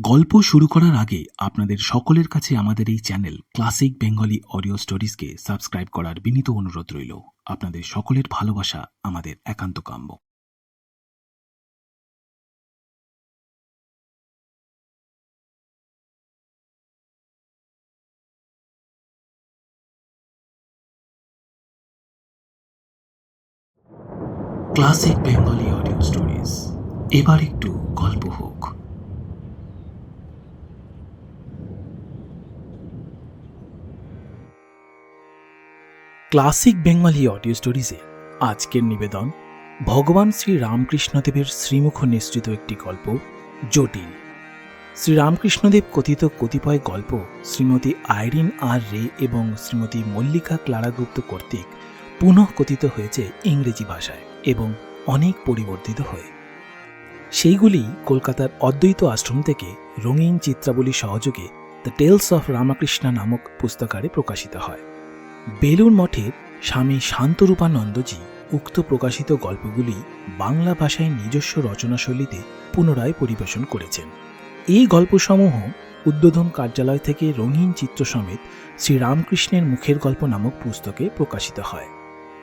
গল্প শুরু করার আগে আপনাদের সকলের কাছে আমাদের এই চ্যানেল ক্লাসিক বেঙ্গলি অডিও স্টোরিজকে সাবস্ক্রাইব করার বিনীত অনুরোধ রইল। আপনাদের সকলের ভালোবাসা, আমাদের একান্ত কাম্য। ক্লাসিক বেঙ্গলি অডিও স্টোরিজ, এবার একটু গল্প হোক। ক্লাসিক বেঙ্গলি অডিও স্টোরিজে আজকের নিবেদন, ভগবান শ্রী রামকৃষ্ণদেবের শ্রীমুখ নিশ্চিত একটি গল্প, জটিল। শ্রী রামকৃষ্ণদেব কথিত কতিপয় গল্প শ্রীমতী আইরিন আর রে এবং শ্রীমতী মল্লিকা ক্লারাগুপ্ত কর্তৃক পুনঃ কথিত হয়েছে ইংরেজি ভাষায় এবং অনেক পরিবর্তিত হয়ে। সেইগুলি কলকাতার অদ্বৈত আশ্রম থেকে রঙিন চিত্রাবলী সহযোগে দ্য টেলস অফ রামকৃষ্ণ নামক পুস্তকারে প্রকাশিত হয়। বেলুর মঠের স্বামী শান্তরূপানন্দজি উক্ত প্রকাশিত গল্পগুলি বাংলা ভাষায় নিজস্ব রচনাশৈলীতে পুনরায় পরিবেশন করেছেন। এই গল্পসমূহ উদ্বোধন কার্যালয় থেকে রঙিন চিত্র সমেত শ্রীরামকৃষ্ণের মুখের গল্প নামক পুস্তকে প্রকাশিত হয়।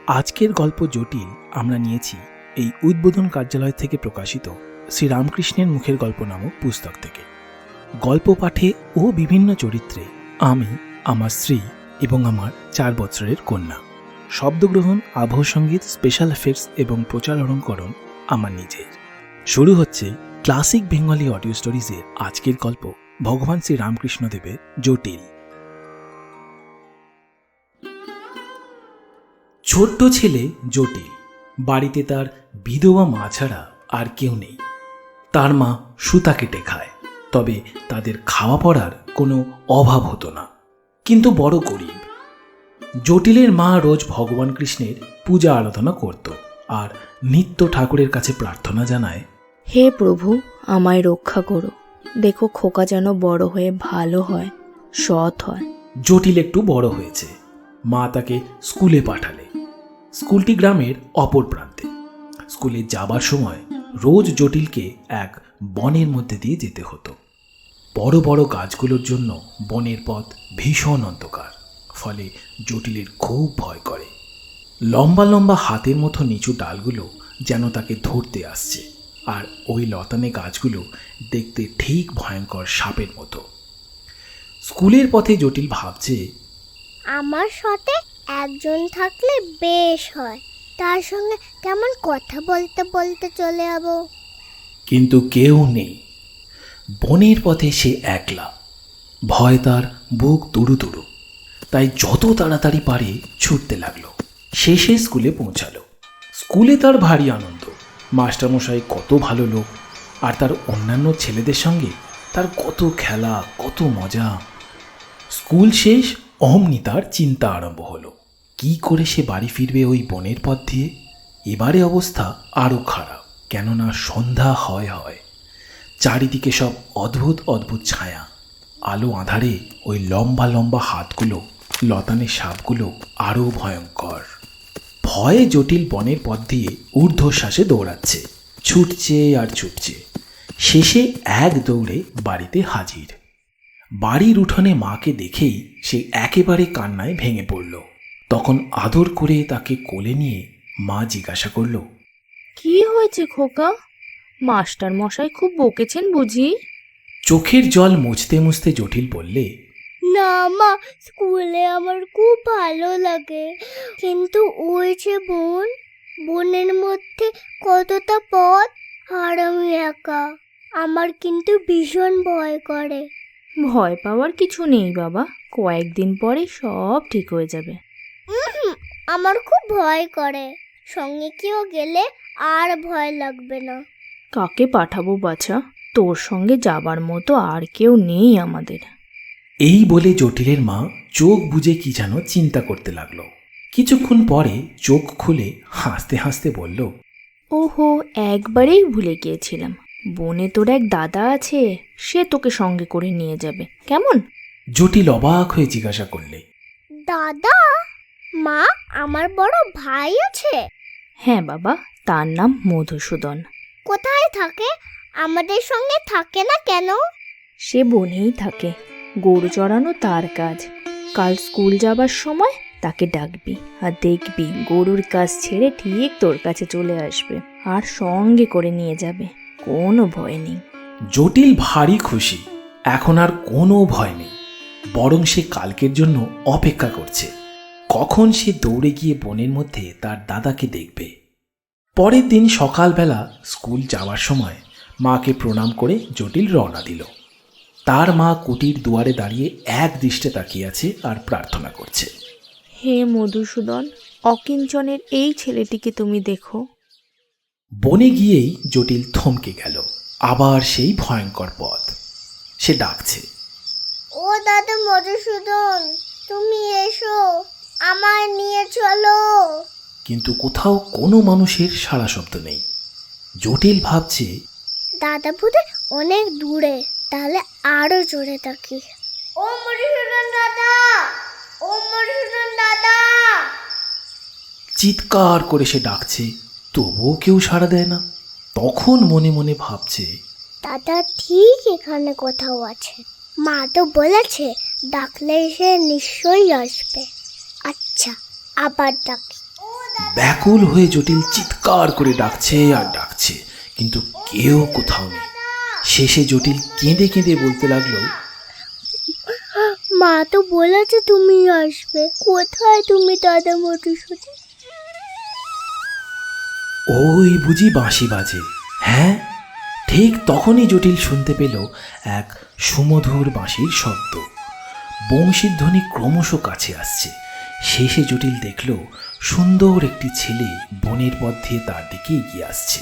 আজকের গল্প জটিল, আমরা নিয়েছি এই উদ্বোধন কার্যালয় থেকে প্রকাশিত শ্রীরামকৃষ্ণের মুখের গল্প নামক পুস্তক থেকে। গল্প পাঠে ও বিভিন্ন চরিত্রে আমি, আমার স্ত্রী এবং আমার চার বছরের কন্যা। শব্দগ্রহণ, আবহ সংগীত স্পেশাল এফেক্টস এবং প্রচারণকরণ আমার নিজের। শুরু হচ্ছে ক্লাসিক বেঙ্গলি অডিও স্টোরিজের আজকের গল্প ভগবান শ্রী রামকৃষ্ণ দেবের জটিল। ছোট্ট ছেলে জটিল। বাড়িতে তার বিধবা মা ছাড়া আর কেউ নেই। তার মা সুতা কেটে খায় তবে তাদের খাওয়া পড়ার কোনো অভাব হতো না। কিন্তু বড় গরিব। জটিলের মা রোজ ভগবান কৃষ্ণের পূজা আরাধনা করত আর নিত্য ঠাকুরের কাছে প্রার্থনা জানায় হে প্রভু আমায় রক্ষা করো। দেখো খোকা যেন বড় হয়ে ভালো হয় সৎ হয়। জটিল একটু বড় হয়েছে। মা তাকে স্কুলে পাঠালে। স্কুলটি গ্রামের অপর প্রান্তে। স্কুলে যাবার সময় রোজ জটিলকে এক বনের মধ্যে দিয়ে যেতে হতো। বড় বড় গাছগুলোর জন্য বনের পথ ভীষণ অন্ধকার ফলে জটিলের খুব ভয় করে। লম্বা লম্বা হাতের মতো নিচু ডালগুলো যেন তাকে ধরতে আসছে আর ওই লতানে গাছগুলো দেখতে ঠিক ভয়ঙ্কর সাপের মতো। স্কুলের পথে জটিল ভাবছে আমার সাথে একজন থাকলে বেশ হয় তার সঙ্গে কেমন কথা বলতে বলতে চলে যাব। কিন্তু কেউ নেই। বনের পথে সে একলা। ভয় তার বুক তুড়ু তুড়ু তাই যত তাড়াতাড়ি পারে ছুটতে লাগল। শেষে স্কুলে পৌঁছালো। স্কুলে তার ভারী আনন্দ। মাস্টারমশাই কত ভালো লোক। আর তার অন্যান্য ছেলেদের সঙ্গে তার কত খেলা, কত মজা। স্কুল শেষ অমনি তার চিন্তা আরম্ভ হলো। কি করে সে বাড়ি ফিরবে ওই বনের পথ দিয়ে? এবারে অবস্থা আরও খারাপ। কেননা সন্ধ্যা হয় হয়। চারিদিকে সব অদ্ভুত অদ্ভুত ছায়া। আলো আধারে ওই লম্বা লম্বা হাতগুলো, লতানের সাপগুলো আরও ভয়ঙ্কর। ভয়ে জটিল বনের পথ দিয়ে ঊর্ধ্বশ্বাসে দৌড়াচ্ছে, ছুটছে আর ছুটছে। শেষে এক দৌড়ে বাড়িতে হাজির। বাড়ির উঠোনে মাকে দেখেই সে একেবারে কান্নায় ভেঙে পড়ল। তখন আদর করে তাকে কোলে নিয়ে মা জিজ্ঞাসা করল, কি হয়েছে খোকা? মাস্টার মশাই খুব বকেছেন বুঝি? চোখের জল মুছতে মুছতে জটিল বললে না মা স্কুলে আমার খুব ভালো লাগে। কিন্তু ওই যে বোন বোনের মধ্যে কতটা পথ? আর আমি একা। আমার কিন্তু ভীষণ ভয় করে। ভয় পাওয়ার কিছু নেই বাবা কয়েকদিন পরে সব ঠিক হয়ে যাবে। আমার খুব ভয় করে। সঙ্গে কেউ গেলে আর ভয় লাগবে না। কাকে পাঠাবো বাছা? তোর সঙ্গে যাবার মতো আর কেউ নেই আমাদের। এই বলে জটিলের মা চোখ বুঝে কি যেন চিন্তা করতে লাগল। কিছুক্ষণ পরে চোখ খুলে হাসতে হাসতে বলল ওহো একবারেই ভুলে গিয়েছিলাম। বনে তোর এক দাদা আছে সে তোকে সঙ্গে করে নিয়ে যাবে। কেমন? জটিল অবাক হয়ে জিজ্ঞাসা করলে দাদা মা আমার বড় ভাই আছে। হ্যাঁ বাবা তার নাম মধুসূদন। কোথায় থাকে? আমাদের সঙ্গে থাকে না কেন? সে বনেই থাকে। গরু চড়ানো তার কাজ। কাল স্কুল যাবার সময় তাকে ডাকবি আর দেখবি গরুর কাজ ছেড়ে ঠিক তোর কাছে চলে আসবে আর সঙ্গে করে নিয়ে যাবে। কোনো ভয় নেই। জটিল ভারী খুশি। এখন আর কোনো ভয় নেই। বরং সে কালকের জন্য অপেক্ষা করছে। কখন সে দৌড়ে গিয়ে বনের মধ্যে তার দাদাকে দেখবে? পরের দিন সকালবেলা স্কুল যাওয়ার সময় মাকে প্রণাম করে জটিল রওনা দিল। তার মা কুটির দুয়ারে দাঁড়িয়ে এক দৃষ্টে তাকিয়ে আছে আর প্রার্থনা করছে। হে মধুসূদন অকিঞ্চনের এই ছেলেটিকে তুমি দেখো। বনে গিয়েই জটিল থমকে গেল আবার সেই ভয়ঙ্কর পথ। সে ডাকছে ও দাদা মধুসূদন তুমি এসো আমায় নিয়ে চলো। কিন্তু কোথাও কোনো মানুষের সাড়া শব্দ নেই। জটিল ভাবছে দাদা বুধে অনেক দূরে তাহলে আরও জোরে থাকি ও মধুসূদন দাদা! ও মধুসূদন দাদা! চিৎকার করে সে ডাকছে তবুও কেউ সাড়া দেয় না। তখন মনে মনে ভাবছে দাদা ঠিক এখানে কোথাও আছে। মা তো বলেছে ডাকলে সে নিশ্চয়ই আসবে। আচ্ছা আবার ডাকি। ব্যাকুল হয়ে জটিল চিৎকার করে ডাকছে আর ডাকছে কিন্তু কেউ কোথাও নেই। শেষে জটিল কেঁদে কেঁদে বলতে লাগল মা তো বলেছে তুমি আসবে। কোথায় তুমি দাদা মধুসূদন? ওই বুঝি বাঁশি বাজে। হ্যাঁ ঠিক তখনই জটিল শুনতে পেল এক সুমধুর বাঁশির শব্দ। বংশীর ধ্বনি ক্রমশ কাছে আসছে। শেষে জটিল দেখল সুন্দর একটি ছেলে বনের পথ দিয়ে তার দিকে এগিয়ে আসছে।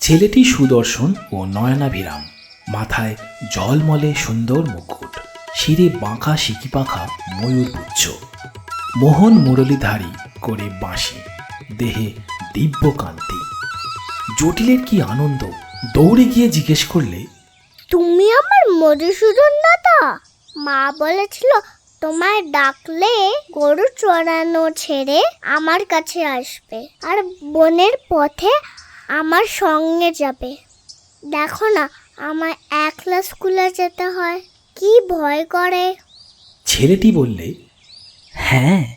ছেলেটি সুদর্শন ও নয়নাভিরাম। মাথায় জলমলে সুন্দর মুকুট, শিরে বাঁকা সিকি পাখা ময়ূরপুচ্ছ মোহন মুরলীধারী করে বাঁশি, দেহে দিব্য কান্তি জটিলের কি আনন্দ? দৌড়ে গিয়ে জিজ্ঞেস করলে, তুমি আমার মধুসূদন দাদা? মা বলেছিল তোমায় ডাকলে গরু চড়ানো ছেড়ে আমার কাছে আসবে আর বনের পথে আমার সঙ্গে যাবে। দেখো না আমার একলা স্কুলে যেতে হয়। কি ভয় করে। ছেলেটি বললে হ্যাঁ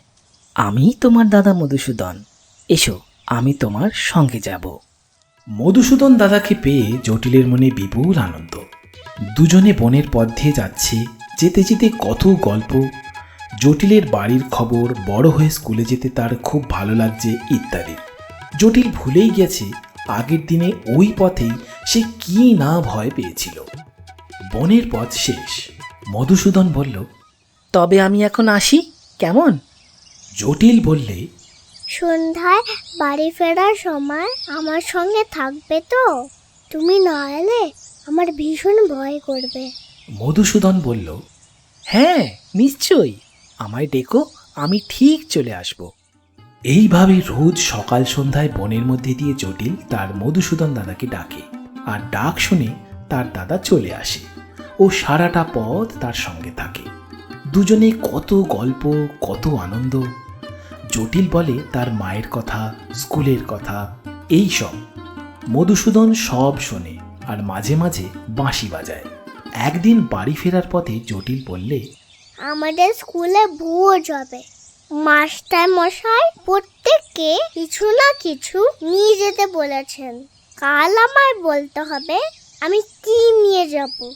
আমি তোমার দাদা মধুসূদন। এসো, আমি তোমার সঙ্গে যাব। মধুসূদন দাদাকে পেয়ে জটিলের মনে বিপুল আনন্দ। দুজনে বনের পথ দিয়ে যাচ্ছে। যেতে যেতে কত গল্প। জটিলের বাড়ির খবর বড় হয়ে স্কুলে যেতে তার খুব ভালো লাগছে ইত্যাদি। জটিল ভুলেই গেছে আগের দিনে ওই পথেই সে কি না ভয় পেয়েছিল। বনের পথ শেষ। মধুসূদন বলল তবে আমি এখন আসি কেমন? জটিল বললে সন্ধ্যায় বাড়ি ফেরার সময় আমার সঙ্গে থাকবে তো? তুমি না এলে আমার ভীষণ ভয় করবে। মধুসূদন বলল হ্যাঁ নিশ্চয়ই। আমায় ডেকো, আমি ঠিক চলে আসব। এইভাবে রোজ সকাল সন্ধ্যায় বনের মধ্যে দিয়ে জটিল তার মধুসূদন দাদাকে ডাকে আর ডাক শুনে তার দাদা চলে আসে ও সারাটা পথ তার সঙ্গে থাকে। দুজনে কত গল্প, কত আনন্দ। জটিল বলে তার মায়ের কথা, স্কুলের কথা, এই সব। মধুসূদন সব শোনে আর মাঝে মাঝে বাঁশি বাজায়। একদিন বাড়ি ফেরার পথে জটিল বললে আমাদের স্কুলে ভুয়ো যাবে। মাস্টার মশাই প্রত্যেককে কিছু না কিছু নিয়ে যেতে বলেছেন। কাল আমায় বলতে হবে আমি কি নিয়ে যাব?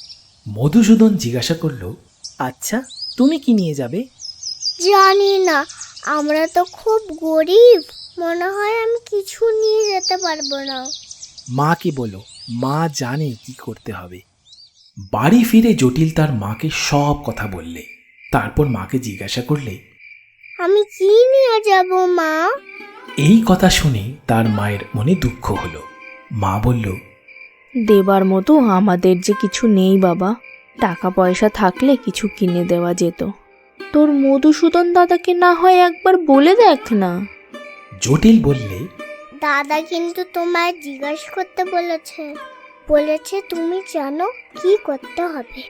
মধুসূদন জিজ্ঞাসা করল আচ্ছা তুমি কি নিয়ে যাবে? জানি না আমরা তো খুব গরিব। মনে হয় আমি কিছু নিয়ে যেতে পারব না। মাকে বলো মা জানে কি করতে হবে। বাড়ি ফিরে জটিল তার মাকে সব কথা বললে। তারপর মাকে জিজ্ঞাসা করলে আমি কি নিয়ে যাব মা? এই কথা শুনে তার মায়ের মনে দুঃখ হলো। মা বলল দেবার মতো আমাদের যে কিছু নেই বাবা। টাকা পয়সা থাকলে কিছু কিনে দেওয়া যেত। তোর মধুসূদন দাদাকে না হয় একবার বলে দেখ না। জটিল বললে দাদা কিন্তু তোমায় জিজ্ঞাসা করতে বলেছে। বলেছে তুমি জানো কি করতে হবে?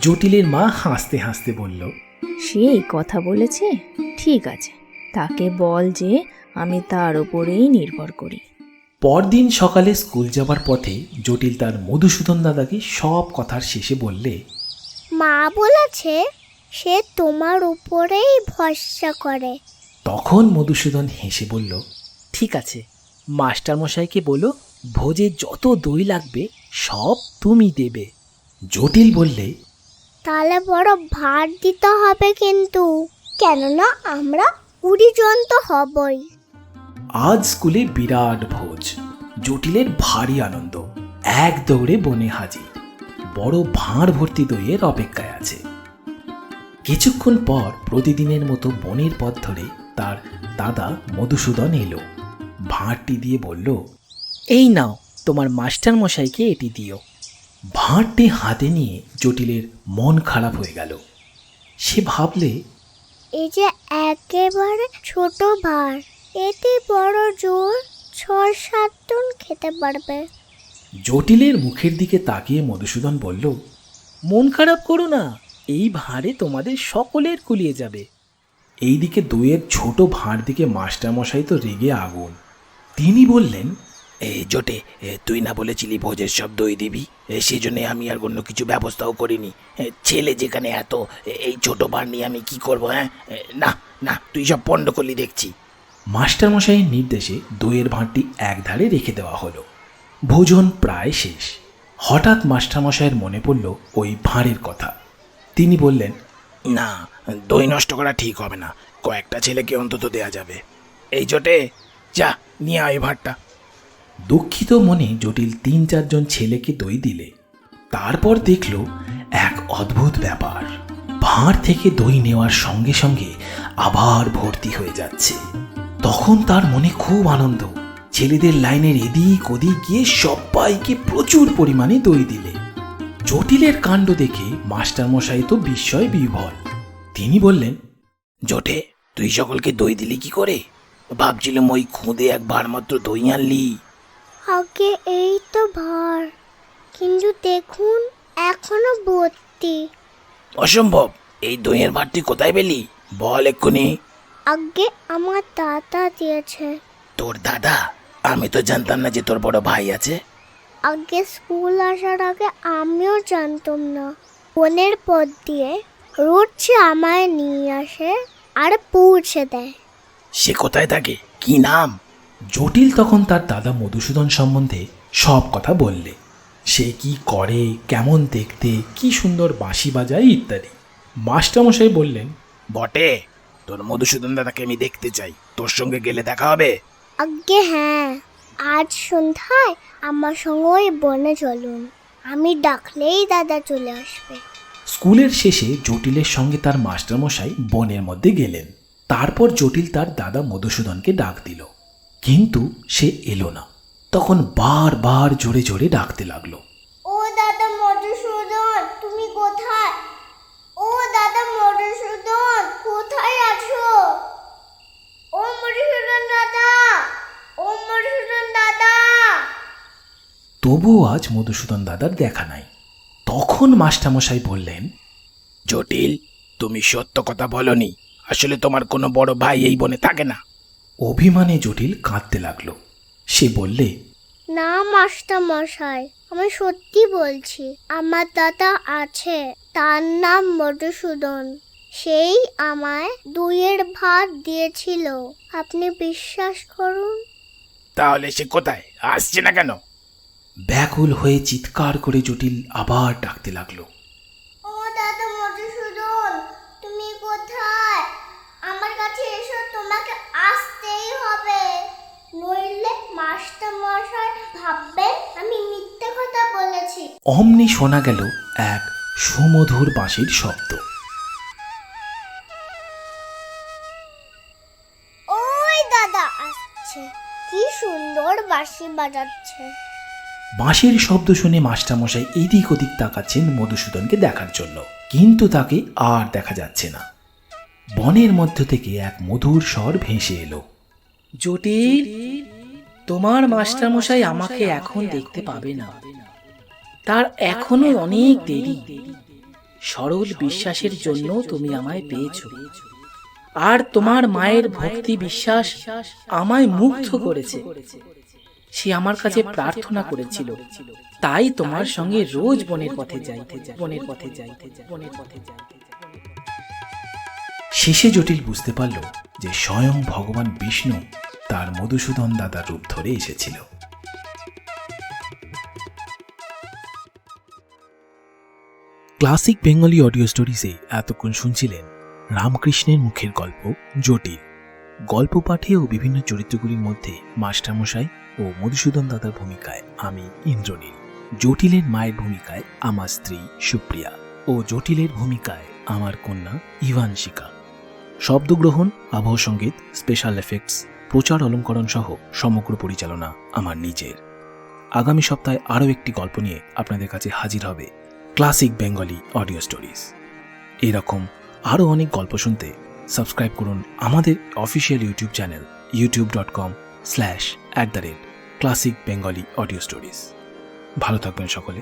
জটিলের মা হাসতে হাসতে বলল সেই কথা বলেছে? ঠিক আছে তাকে বল যে আমি তার ওপরেই নির্ভর করি। পরদিন সকালে স্কুল যাবার পথে জটিল তার মধুসূদন দাদাকে সব কথার শেষে বললে মা বলেছে সে তোমার উপরেই ভরসা করে। তখন মধুসূদন হেসে বলল ঠিক আছে মাস্টারমশাইকে বলো ভোজে যত দই লাগবে সব তুমি দেবে। জটিল বললে তাহলে বড় ভার দিতে হবে কিন্তু কেননা আমরা কুড়ি জন তো হবই। আজ স্কুলে বিরাট ভোজ জটিলের ভারী আনন্দ এক দৌড়ে বনে হাজির। বড় ভাঁড় ভর্তি দইয়ের অপেক্ষায় আছে। কিছুক্ষণ পর প্রতিদিনের মতো বনের পথ ধরে তার দাদা মধুসূদন এলো। ভাঁড়টি দিয়ে বলল এই নাও তোমার মাস্টারমশাইকে এটি দিও। ভাঁড়টি হাতে নিয়ে জটিলের মন খারাপ হয়ে গেল। সে ভাবলে এই যে একেবারে ছোট ভার এতে বড় জোর ছ সাত টন খেতে পারবে। জটিলের মুখের দিকে তাকিয়ে মধুসূদন বলল মন খারাপ করো না এই ভাঁড়ে তোমাদের সকলের কুলিয়ে যাবে। এইদিকে দইয়ের ছোট ভাঁড় দিকে মাস্টারমশাই তো রেগে আগুন। তিনি বললেন জোটে তুই না বলেছিলি ভোজের সব দই দিবি? এ, সেজন্য আমি আর অন্য কিছু ব্যবস্থাও করিনি। ছেলে যেখানে এত এই ছোট বার নিয়ে আমি কি করব হ্যাঁ? না না তুই সব পণ্ড করলি দেখছি। মাস্টারমশাইয়ের নির্দেশে দইয়ের ভাঁড়টি একধারে রেখে দেওয়া হলো। ভোজন প্রায় শেষ। হঠাৎ মাস্টারমশাইয়ের মনে পড়ল ওই ভাঁড়ের কথা। তিনি বললেন না দই নষ্ট করা ঠিক হবে না। কয়েকটা ছেলেকে অন্তত দেয়া যাবে। এই জোটে যা নিয়ে আয় ভাতটা। দুঃখিত মনে জটিল তিন চারজন ছেলেকে দই দিলে। তারপর দেখল এক অদ্ভুত ব্যাপার। ভাঁড় থেকে দই নেওয়ার সঙ্গে সঙ্গে আবার ভর্তি হয়ে যাচ্ছে। তখন তার মনে খুব আনন্দ। ছেলেদের লাইনের এদিক ওদিক গিয়ে সবাইকে প্রচুর পরিমাণে দই দিলে। জটিলের কাণ্ড দেখে মাস্টারমশাই তো বিস্ময় বিভল তিনি বললেন, জোটে, তুই সকলকে দই দিলি কি করে? ভাবছিলাম ওই খুঁদে একবার মাত্র দই আনলি। আগে এই তো ভার কিন্তু দেখুন এখনও ভর্তি। অসম্ভব এই দইয়ের ভাত তুই কোথায় পেলি? বল এক্ষুনি। আগে আমার দাদা দিয়েছে। তোর দাদা? আমি তো জানতাম না যে তোর বড় ভাই আছে। আগে স্কুল আসার আগে আমিও জানতাম না। ফোনের পথ দিয়ে রোজ সে আমায় নিয়ে আসে আর পৌঁছে দেয়। সে কোথায় থাকে? কি নাম? জটিল তখন তার দাদা মধুসূদন সম্বন্ধে সব কথা বললে। সে কি করে কেমন দেখতে কি সুন্দর বাঁশি বাজায় ইত্যাদি। মাস্টারমশাই বললেন বটে তোর মধুসূদন দাদাকে আমি দেখতে চাই। তোর সঙ্গে গেলে দেখা হবে। আগে হ্যাঁ। আজ সন্ধ্যায় আমার সঙ্গে ওই বনে চলুন। আমি ডাকলেই দাদা চলে আসবে। স্কুলের শেষে জটিলের সঙ্গে তার মাস্টারমশাই বনের মধ্যে গেলেন। তারপর জটিল তার দাদা মধুসূদনকে ডাক দিল। কিন্তু সে এলো না। তখন বারবার জোরে জোরে ডাকতে লাগল। ও দাদা মধুসূদন তুমি কোথায়? ও দাদা মধুসূদন কোথায় আছো? ও মধুসূদন দাদা ও মধুসূদন দাদা। তবুও আজ মধুসূদন দাদার দেখা নাই। তখন মাস্টারমশাই বললেন জটিল তুমি সত্য কথা বলনি। আসলে তোমার কোনো বড় ভাই এই বনে থাকে না। অভিমানে জটিল কাঁদতে লাগল। সে বললে না মাস্টার মশাই আমি সত্যি বলছি আমার দাদা আছে তার নাম মধুসূদন। সেই আমায় দুইয়ের ভাত দিয়েছিল আপনি বিশ্বাস করুন? তাহলে সে কোথায়? আসছে না কেন? ব্যাকুল হয়ে চিৎকার করে জটিল আবার ডাকতে লাগল। অমনি শোনা গেল এক সুমধুর বাঁশির শব্দ। ওই দাদা আসছে। কি সুন্দর বাঁশি বাজাচ্ছে। বাঁশির শব্দ শুনে মাস্টারমশাই এদিক ওদিক তাকাচ্ছেন মধুসূদনকে দেখার জন্য। কিন্তু তাকে আর দেখা যাচ্ছে না। বনের মধ্য থেকে এক মধুর স্বর ভেসে এলো। জটিল তোমার মাস্টারমশাই আমাকে এখন দেখতে পাবে না। তার এখনও অনেক দেরি। সরল বিশ্বাসের জন্য তুমি আমায় পেয়েছ। আর তোমার মায়ের ভক্তি বিশ্বাস আমায় মুগ্ধ করেছে। সে আমার কাছে প্রার্থনা করেছিল। তাই তোমার সঙ্গে রোজ বনের পথে যাইতে যাই বনের পথে যাইতে যাই বনের পথে যাইতে শেষে জটিল বুঝতে পারল যে স্বয়ং ভগবান বিষ্ণু তার মধুসূদন দাদার রূপ ধরে এসেছিল। ক্লাসিক বেঙ্গলি অডিও স্টোরিজে এতক্ষণ শুনছিলেন রামকৃষ্ণের মুখের গল্প, জটিল। গল্প পাঠে ও বিভিন্ন চরিত্রগুলির মধ্যে মাস্টারমশাই ও মধুসূদন দাদার ভূমিকায় আমি ইন্দ্রনীল। জটিলের মায়ের ভূমিকায় আমার স্ত্রী সুপ্রিয়া ও জটিলের ভূমিকায় আমার কন্যা ইভানশিকা। শব্দগ্রহণ, আবহ সংগীত স্পেশাল এফেক্টস প্রচার অলঙ্করণ সহ সমগ্র পরিচালনা আমার নিজের। আগামী সপ্তাহে আরও একটি গল্প নিয়ে আপনাদের কাছে হাজির হবে ক্লাসিক বেঙ্গলি অডিও স্টোরিজ। এরকম আরও অনেক গল্প শুনতে সাবস্ক্রাইব করুন আমাদের official YouTube channel YouTube dot com slash at the rate classic Bengali audio stories. ভালো থাকবেন সকলে।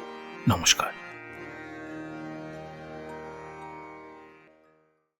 নমস্কার।